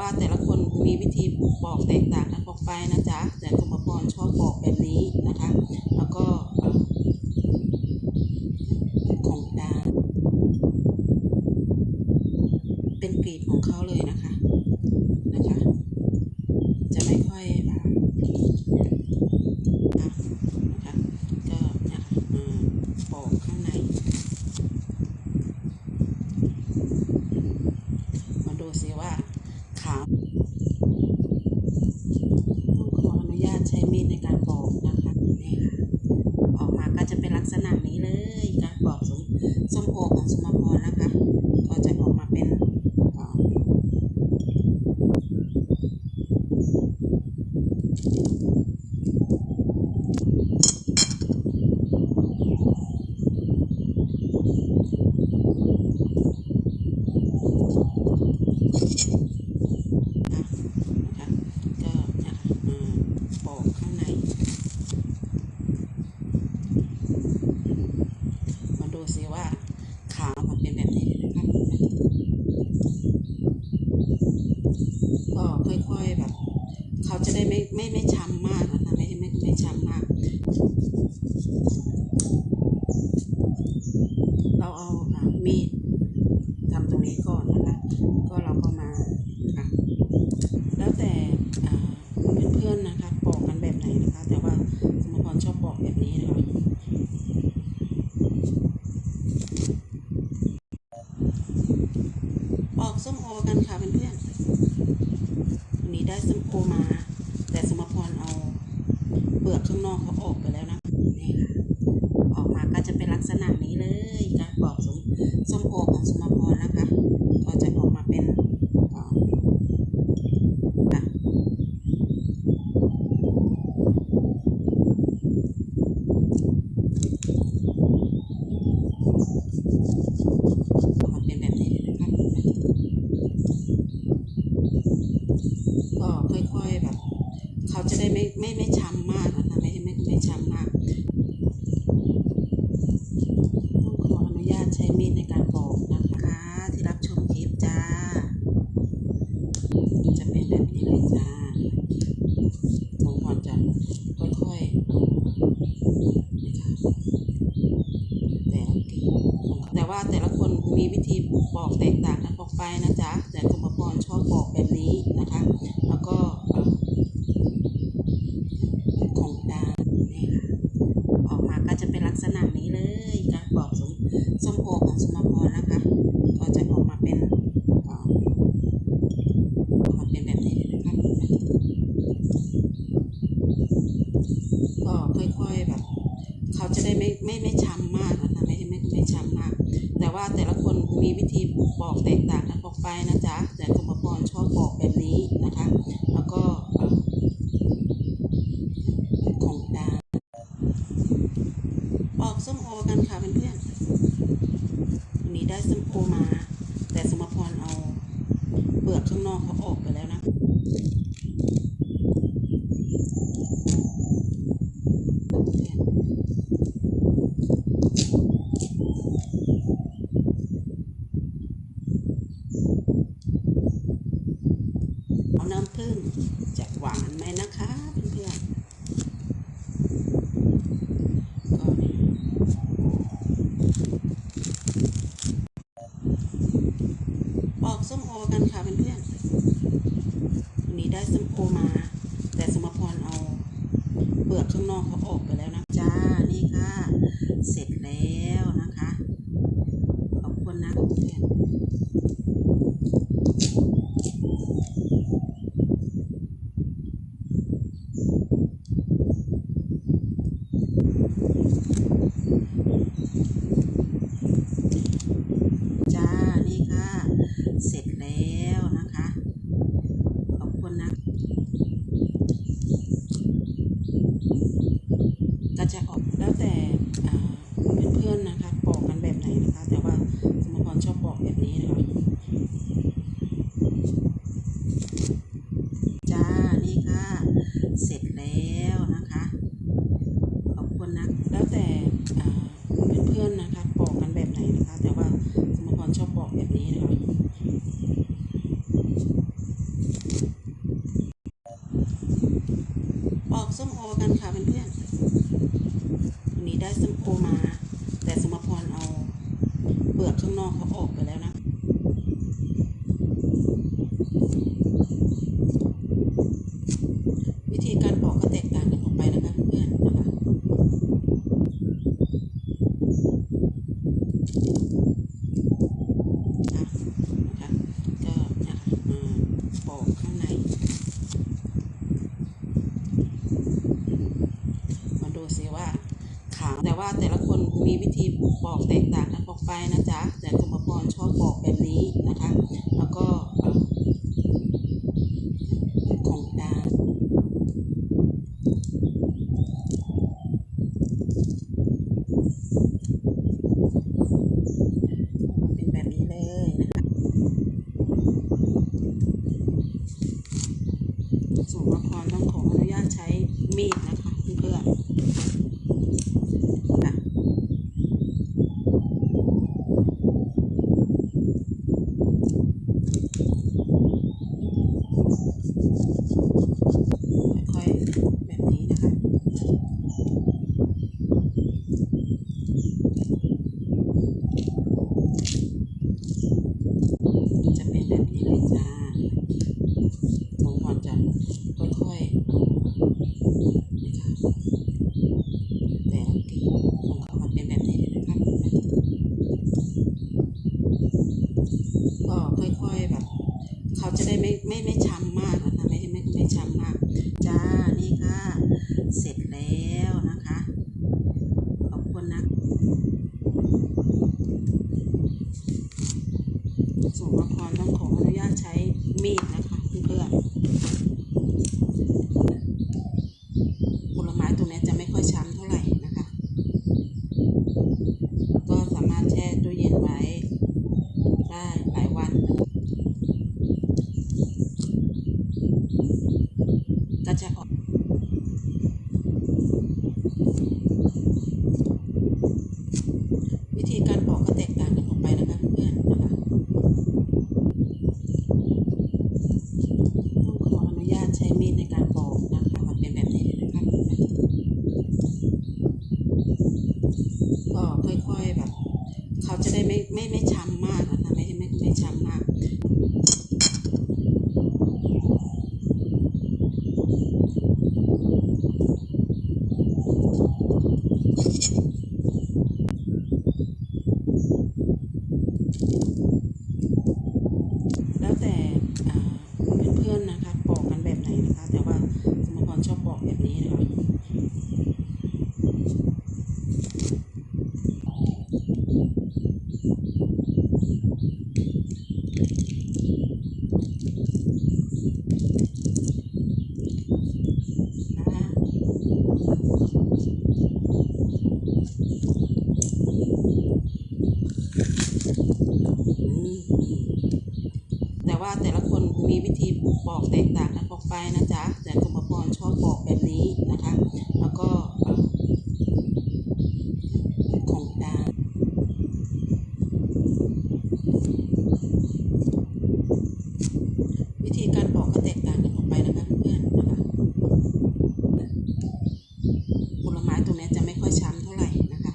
ว่าแต่ละคนมีวิธีบอกแตกต่างกันออกไปนะจ๊ะแต่สมพรชอบบอกแบบนี้นะคะ แล้วก็ โกกับสมพรนะคะ อกันค่ะ แต่ว่าแต่ละคนมีวิธีบอกแตกต่างกันออกไปนะจ๊ะแต่กรมพรชอบบอกแบบนี้นะคะ แล้วก็ ไปนะจ๊ะแต่ารย์กรมพรชอบบอกแบบนี้นะคะ แล้วก็ของดาปอกส้มโอกันค่ะเพื่อนๆวันนี้ได้ส้มโอมา แต่สมพรเอาเปลือกข้างนอกเขาออกไปแล้วนะ กันค่ะเพื่อนๆวันนี้ได้ส้มโอมา แต่สมพรเอาเปลือกข้างนอกเขาออกไปแล้วนะ วิธีการปอกก็แตกต่างกันออกไปนะคะเพื่อนๆนะคะอะนะคะก็เนี่ยมาปอกข้างใน มาดูสิว่าขางแต่ว่าแต่ละคนมีวิธีปอก แตกต่างกันออกไปนะจ๊ะแต่สมพรชอบปอกแบบนี้นะคะ แล้วก็เอ่อของดาเป็นแบบนี้เลยนะคะส่วนละครต้องขออนุญาตใช้มีดนะคะเพื่อนๆค่ะค่อยๆแบบนี้นะคะ จะเป็นแบบนี้เลยจ้าสองคนจะค่อยๆนะคะแต่กิ่งของเขามันเป็นแบบนี้เลยนะคะก็ค่อยๆแบบ เขาจะ ไม่ไม่ไมช้ำมากนะคะไม่ไม่ไม่ช้ำมาก จ้า นี่ค่ะ เสร็จแล้วนะคะ ขอบคุณนะส่งละครต้องขออนุญาตใช้มีดนะคะเพื่อนๆผลไม้ตรงนี้จะไม่ค่อยช้ำเท่าไหร่นะคะ ก็สามารถแช่ตู้เย็นไว้ได้หลายวัน ก็จะออก วิธีการปอกก็แตกต่างกันออกไปนะคะเพื่อนๆนะคะ ต้องขออนุญาตใช้มีดในการปอกนะคะ มันเป็นแบบนี้เลยนะคะก็ค่อยๆแบบ เขาจะ ไม่ไม่ช้ำมากนะคะไม่ไม่ไม่ช้ำมาก แล้วแต่อ่าเพื่อนๆนะคะปอกกันแบบไหนนะคะ แต่ว่าสมพรชอบปอกแบบนี้นะคะ นะคะอืมแต่ว่าแต่ละคนมีวิธีปอกแตกต่างกั นออกไปนะจ๊ะแต่สมพรชอบปอกแบบนี้นะคะ แล้วก็เอ่อของดาวิธีการปอกก็แตกต่างกันออกไปนะคะเพื่อนๆนะคะผลไม้ตรงนี้จะไม่ค่อยช้ำเท่าไหร่นะคะ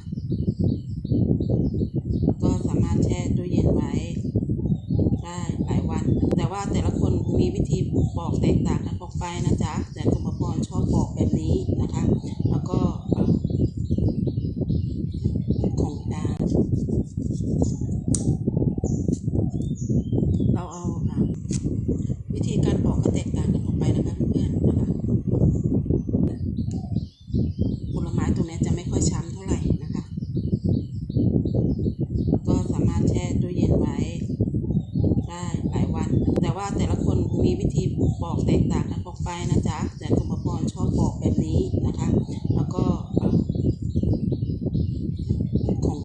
ก็สามารถแช่ตู้เย็นไว้ได้หลายวัน แต่ว่าแต่ละ มีวิธีบอกแตกต่างกันออกไปนะจ๊ะแต่สมพรชอบบอกแบบนี้นะคะ แล้วก็